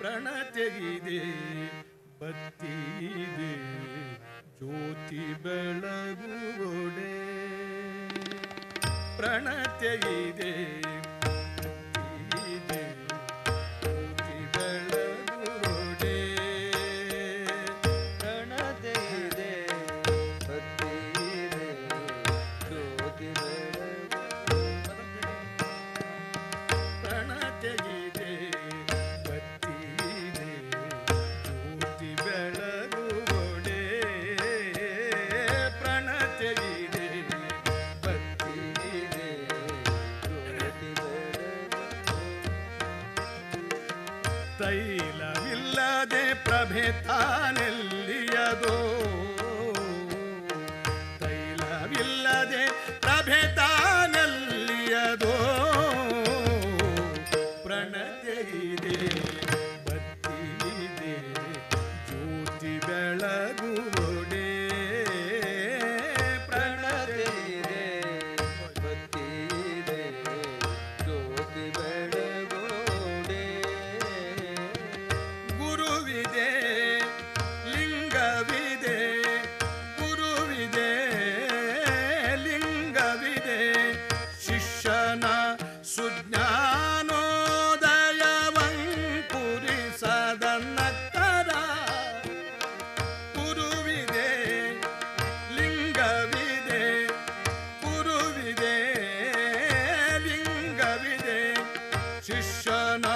ಪ್ರಣತೆಗಿದೆ ಭಕ್ತಿ ಇದೆ ಜ್ಯೋತಿ ಬೆಳಗುಡೆ ಪ್ರಣತೆಗಿದೆ ಇಲ್ಲದೆ ಪ್ರಭೆ ತಾನೆಲ್ಲಿಯದೋ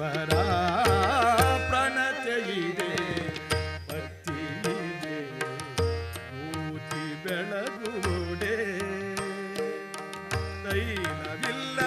ಈಶ್ವರ ಪ್ರಣತೆಯಿದೆ ಪತ್ತಿಯಿದೆ ಮೂತಿ ಬೆಳಗುಡೆ ದೈನವಿಲ್ಲ